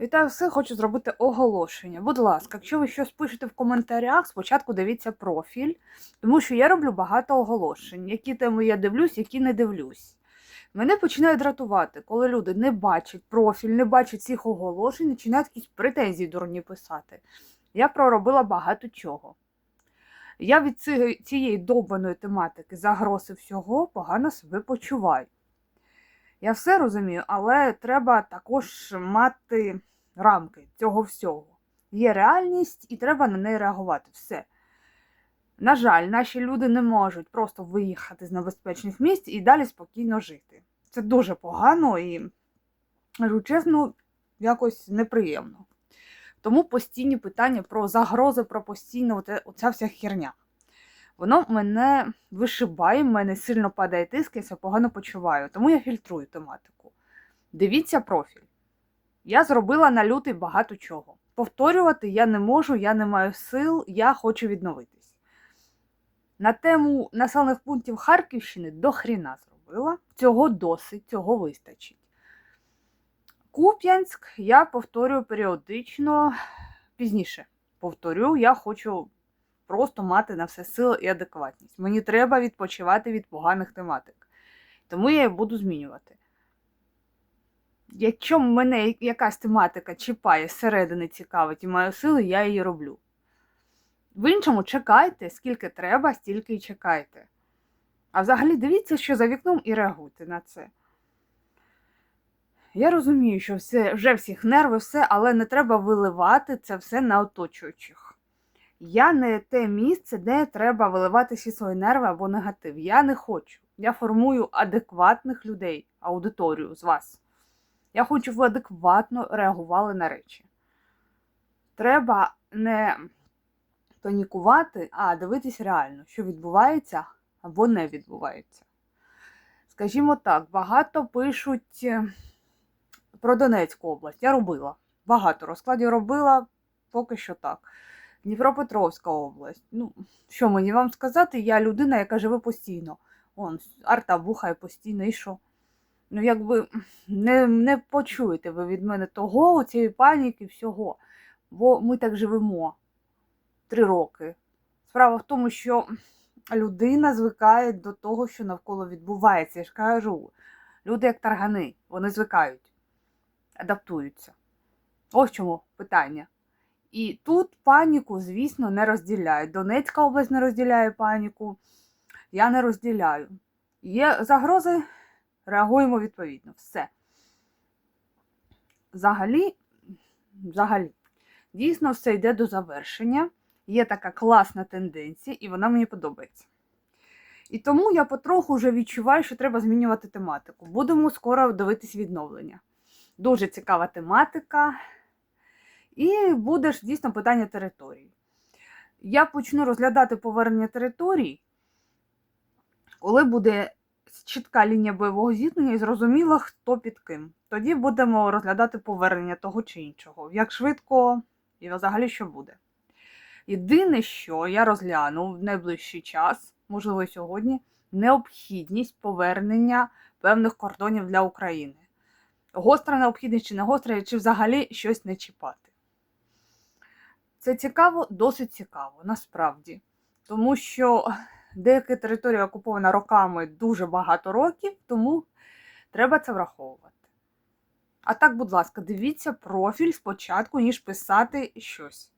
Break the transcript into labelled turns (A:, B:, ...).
A: Вітаю все, хочу зробити оголошення. Будь ласка, якщо ви щось пишете в коментарях, спочатку дивіться профіль, тому що я роблю багато оголошень, які теми я дивлюсь, які не дивлюсь. Мене починає дратувати, коли люди не бачать профіль, не бачать цих оголошень, починають якісь претензії дурні писати. Я проробила багато чого. Я від ці- цієї довбаної тематики загрози всього погано себе почуваю. Я все розумію, але треба також мати рамки цього всього. Є реальність, і треба на неї реагувати. Все. На жаль, наші люди не можуть просто виїхати з небезпечних місць і далі спокійно жити. Це дуже погано і, кажу чесно, якось неприємно. Тому постійні питання про загрози, про постійно оця вся херня. Воно мене вишибає, в мене сильно падає тиск, я себе погано почуваю. Тому я фільтрую тематику. Дивіться профіль. Я зробила на лютий багато чого. Повторювати я не можу, я не маю сил, я хочу відновитись. На тему населених пунктів Харківщини до хріна зробила. Цього досить, цього вистачить. Куп'янськ я повторюю періодично пізніше. Повторю, я хочу просто мати на все сили і адекватність. Мені треба відпочивати від поганих тематик. Тому я її буду змінювати. Якщо мене якась тематика чіпає зсередини цікавить і маю сили, я її роблю. В іншому чекайте, скільки треба, стільки й чекайте. А взагалі дивіться, що за вікном, і реагуйте на це. Я розумію, що все, вже всіх нерви, все, але не треба виливати це все на оточуючих. Я не те місце, де треба виливати всі свої нерви або негатив. Я не хочу. Я формую адекватних людей, аудиторію з вас. Я хочу, щоб ви адекватно реагували на речі. Треба не панікувати, а дивитись реально, що відбувається або не відбувається. Скажімо так, багато пишуть е, про Донецьку область. Я робила. Багато розкладів робила, поки що так. Дніпропетровська область. Ну, що мені вам сказати, я людина, яка живе постійно. Он, арта бухає постійно, і що? Ну, якби не, не почуєте ви від мене того, цієї паніки, всього. Бо ми так живемо три роки. Справа в тому, що людина звикає до того, що навколо відбувається. Я ж кажу, люди як таргани, вони звикають, адаптуються. Ось чому питання. І тут паніку, звісно, не розділяють. Донецька область не розділяє паніку, я не розділяю. Є загрози, реагуємо відповідно. Все. Взагалі, взагалі, дійсно все йде до завершення. Є така класна тенденція, і вона мені подобається. І тому я потроху вже відчуваю, що треба змінювати тематику. Будемо скоро дивитись відновлення. Дуже цікава тематика. І буде ж дійсно питання території. Я почну розглядати повернення територій, коли буде чітка лінія бойового зіткнення і зрозуміло, хто під ким. Тоді будемо розглядати повернення того чи іншого, як швидко і взагалі що буде. Єдине, що я розгляну в найближчий час, можливо, сьогодні, необхідність повернення певних кордонів для України. Гостра необхідність чи не гостра, чи взагалі щось не чіпати. Це цікаво, досить цікаво, насправді. Тому що деяка територія окупована роками дуже багато років, тому треба це враховувати. А так, будь ласка, дивіться профіль спочатку, ніж писати щось.